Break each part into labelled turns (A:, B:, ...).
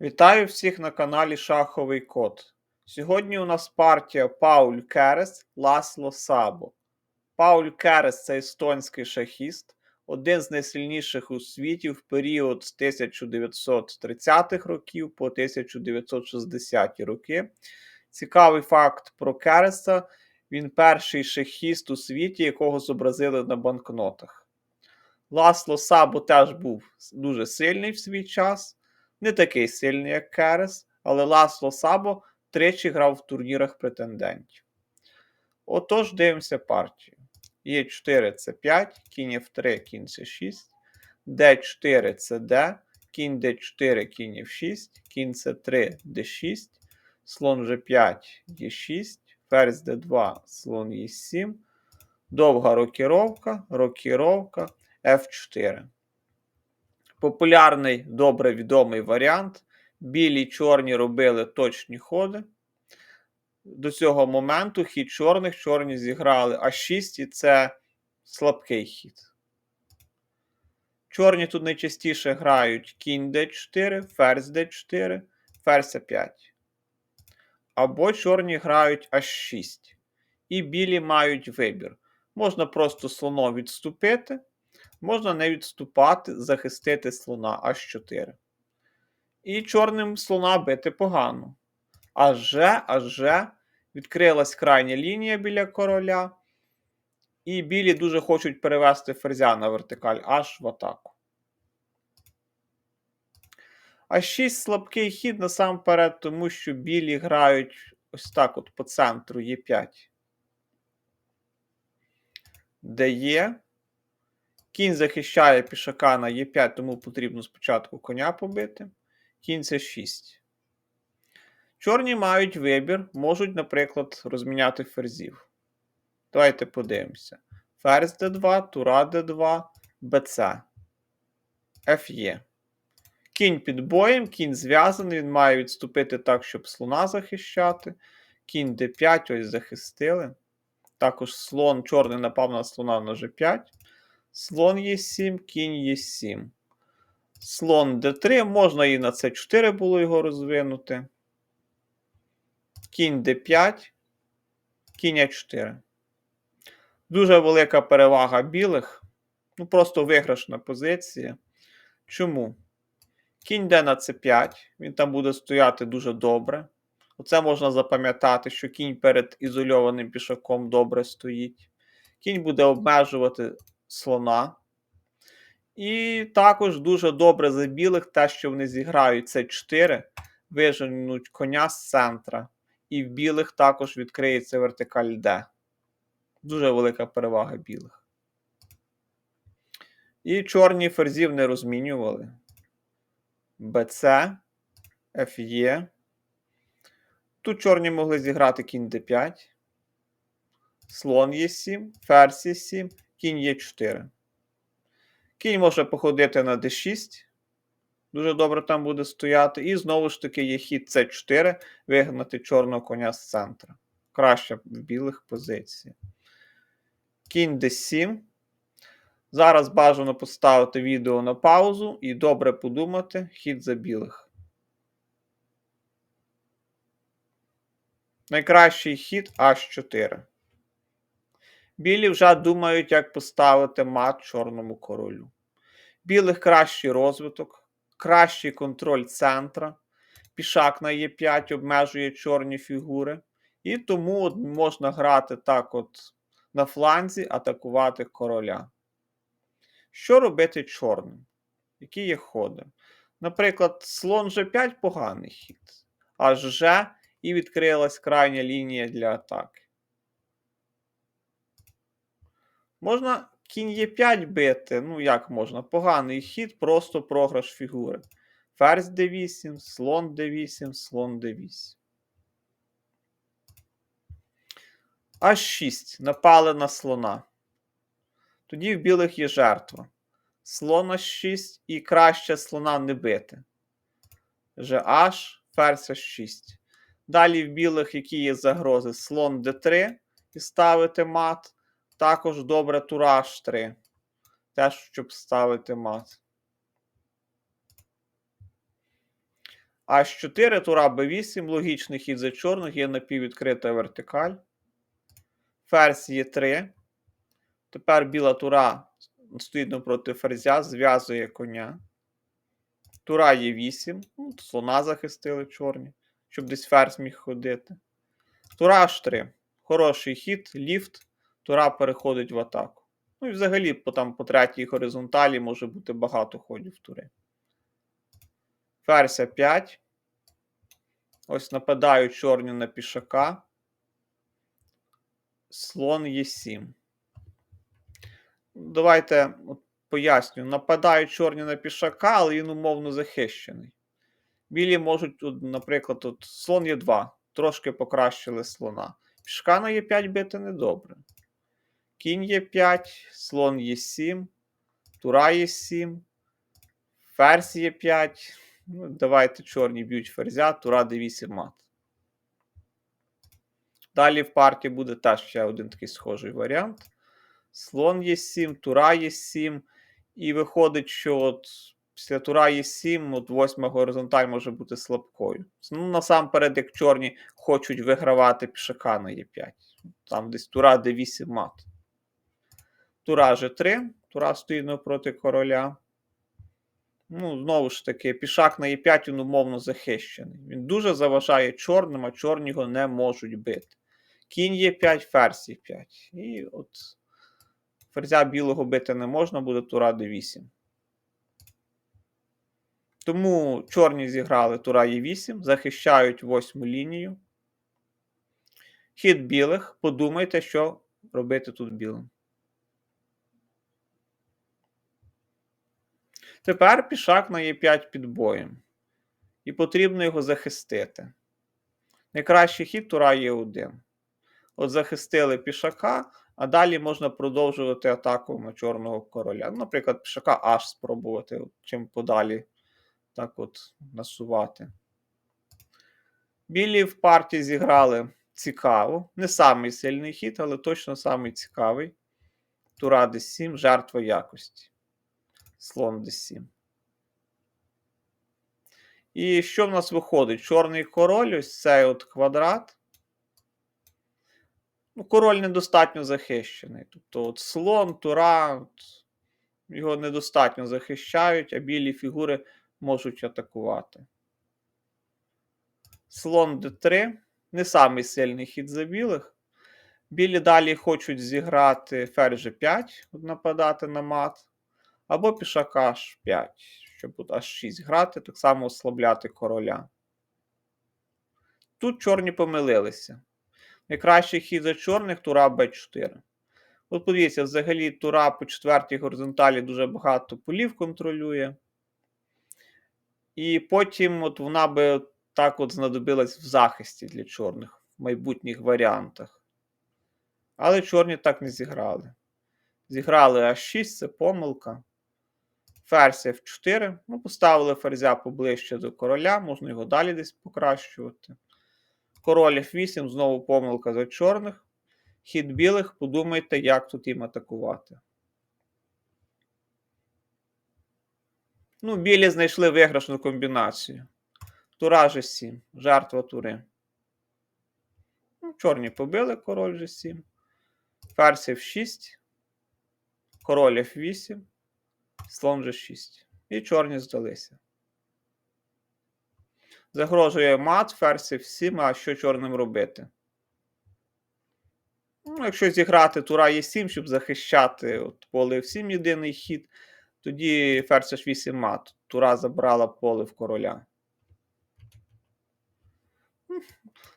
A: Вітаю всіх на каналі Шаховий Код. Сьогодні у нас партія Пауль Керес Ласло Сабо. Пауль Керес це естонський шахіст, один з найсильніших у світі в період з 1930-х років по 1960-ті роки. Цікавий факт про Кереса: він перший шахіст у світі, якого зобразили на банкнотах. Ласло Сабо теж був дуже сильний в свій час не такий сильний, як Керес, але Ласло Сабо тричі грав в турнірах претендентів. Отож, дивимося партію. Е4 це 5, кінь F3, кінь С6, Д4 це Д, кінь Д4, кінь F6, кінь С3, Д6, слон G5, Е6, ферзь Д2, слон Е7, довга рокіровка, рокіровка, F4 популярний, добре відомий варіант. Білі і чорні робили точні ходи. До цього моменту хід чорних, чорні зіграли А6, і це слабкий хід. Чорні тут найчастіше грають кінь d4, ферзь d4, ферзь А5. Або чорні грають А6. І білі мають вибір. Можна просто слоно відступити. Можна не відступати, захистити слона H4. І чорним слона бити погано. Аже, аже відкрилась крайня лінія біля короля. І білі дуже хочуть перевести ферзя на вертикаль аж в атаку. А 6 слабкий хід насамперед, тому що білі грають ось так от по центру Е5. Де є. Кінь захищає пішака на Е5, тому потрібно спочатку коня побити. Кінь це 6. Чорні мають вибір, можуть, наприклад, розміняти ферзів. Давайте подивимося. Ферзь d2, тура d2, БЦ. Ф'є. Кінь під боєм, кінь зв'язаний, він має відступити так, щоб слона захищати. Кінь d5, ось захистили. Також слон чорний напав на слона на g5. Слон Е7, кінь Е7. Слон d3, можна і на С4 було його розвинути. Кінь d5, кінь А4. Дуже велика перевага білих. Ну, просто виграшна позиція. Чому? Кінь йде на С5, він там буде стояти дуже добре. Оце можна запам'ятати, що кінь перед ізольованим пішаком добре стоїть. Кінь буде обмежувати слона. І також дуже добре за білих те, що вони зіграють це 4, виженуть коня з центра. І в білих також відкриється вертикаль D. Дуже велика перевага білих. І чорні ферзів не розмінювали. БЦ, ФЄ. Тут чорні могли зіграти кінь d5. Слон Е7, ферзь Е7 кінь Е4. Кінь може походити на d6. Дуже добре там буде стояти. І знову ж таки є хід С4, вигнати чорного коня з центра. Краще в білих позицій. Кінь d7. Зараз бажано поставити відео на паузу і добре подумати хід за білих. Найкращий хід H4. Білі вже думають, як поставити мат чорному королю. Білих кращий розвиток, кращий контроль центра. Пішак на Е5 обмежує чорні фігури. І тому от можна грати так от на фланзі, атакувати короля. Що робити чорним? Які є ходи? Наприклад, слон G5 поганий хід. Аж G і відкрилась крайня лінія для атаки. Можна кінь Е5 бити. Ну, як можна? Поганий хід, просто програш фігури. Ферзь d8, слон d8, слон d8. H6. Напали на слона. Тоді в білих є жертва. Слон H6 і краще слона не бити. GH, ферзь H6. Далі в білих, які є загрози, слон d3 і ставити мат. Також добре тура H3. Теж, щоб ставити мат. H4, тура B8, логічний хід за чорних, є напіввідкрита вертикаль. Ферзь Е3. Тепер біла тура стоїть напроти ферзя, зв'язує коня. Тура Е8. Ну, слона захистили чорні, щоб десь ферзь міг ходити. Тура H3. Хороший хід, ліфт. Тура переходить в атаку. Ну і взагалі, по, там, по третій горизонталі може бути багато ходів тури. Ферзь 5. Ось нападають чорні на пішака. Слон Е7. Давайте от, поясню. Нападають чорні на пішака, але він умовно захищений. Білі можуть, от, наприклад, тут слон Е2. Трошки покращили слона. Пішка на Е5 бити недобре. Кінь Е5, слон Е7, тура Е7, ферзь Е5. Ну, давайте чорні б'ють ферзя, тура d8 мат. Далі в партії буде теж ще один такий схожий варіант. Слон Е7, тура Е7. І виходить, що от після тура Е7, от восьма горизонталь може бути слабкою. Ну, насамперед, як чорні хочуть вигравати пішака на Е5. Там десь тура d8 мат. Тура G3, тура стоїть навпроти короля. Ну, знову ж таки, пішак на Е5 він умовно захищений. Він дуже заважає чорним, а чорні його не можуть бити. Кінь Е5, ферзь Е5. І от ферзя білого бити не можна, буде тура d8. Тому чорні зіграли тура Е8, захищають восьму лінію. Хід білих. Подумайте, що робити тут білим. Тепер пішак на Е5 під боєм. І потрібно його захистити. Найкращий хід тура Е1. От захистили пішака, а далі можна продовжувати атаку на чорного короля. Ну, Наприклад, пішака аж спробувати, чим подалі так от насувати. Білі в партії зіграли цікаво. Не самий сильний хід, але точно самий цікавий. Тура d7, жертва якості. Слон d7. І що в нас виходить? Чорний король, ось цей от квадрат. Ну, Король недостатньо захищений. Тобто от слон, тура, от, його недостатньо захищають, а білі фігури можуть атакувати. Слон d3. Не самий сильний хід за білих. Білі далі хочуть зіграти ферзь 5, нападати на мат. Або пішака h5, щоб тут h6 грати, так само ослабляти короля. Тут чорні помилилися. Найкращий хід за чорних тура b4. От подивіться, взагалі тура по четвертій горизонталі дуже багато полів контролює. І потім от вона би так от знадобилась в захисті для чорних в майбутніх варіантах. Але чорні так не зіграли. Зіграли H6, це помилка. Ферзь F4. Ну, поставили ферзя поближче до короля, можна його далі десь покращувати. Король F8, знову помилка за чорних. Хід білих, подумайте, як тут їм атакувати. Ну, білі знайшли виграшну комбінацію. Тура G7, жертва тури. Ну, Чорні побили король G7. Ферзь F6. Король F8. Слон G6. І чорні здалися. Загрожує мат, ферзь F7, а що чорним робити? Ну, Якщо зіграти тура Е7, щоб захищати от поле F7 єдиний хід, тоді ферзь H8 мат. Тура забрала поле в короля.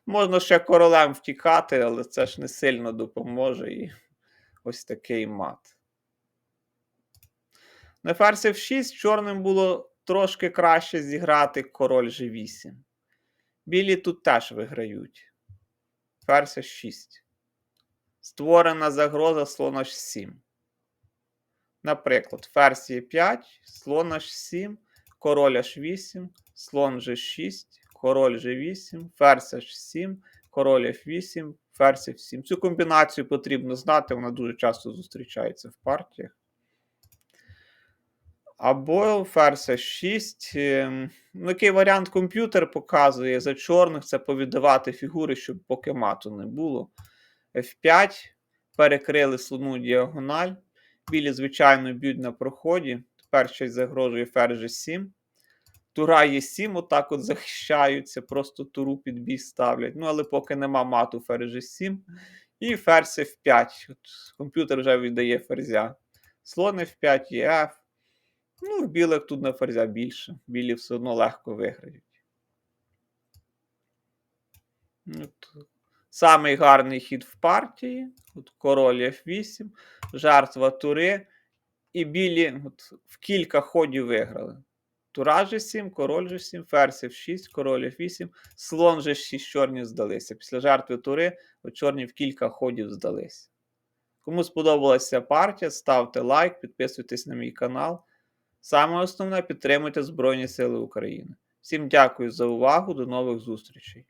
A: Можна ще королем втікати, але це ж не сильно допоможе. І ось такий мат. На ферзь F6 чорним було трошки краще зіграти король G8. Білі тут теж виграють. Ферзь H6. Створена загроза слон H7. Наприклад, ферзь Е5, слон H7, король H8, слон G6, король G8, ферзь H7, король F8, ферзь F7. Цю комбінацію потрібно знати, вона дуже часто зустрічається в партіях. Або ферзь F6. ем, Ну, який варіант комп'ютер показує за чорних це повіддавати фігури, щоб поки мату не було. F5. Перекрили слону діагональ. Білі, звичайно, б'ють на проході. Тепер щось загрожує ферзь G7. Тура є 7, отак от захищаються, просто туру під бій ставлять. Ну, але поки нема мату ферзь G7. І ферзь F5. От комп'ютер вже віддає ферзя. Слон F5 і F. Ну, в білих тут на ферзя більше. Білі все одно легко виграють. От. Самий гарний хід в партії. От король F8, жертва тури. І білі от, в кілька ходів виграли. Тура G7, король G7, ферзь F6, король F8, слон G6, чорні здалися. Після жертви тури от чорні в кілька ходів здалися. Кому сподобалася партія, ставте лайк, підписуйтесь на мій канал. Саме основне підтримуйте Збройні Сили України. Всім дякую за увагу, до нових зустрічей.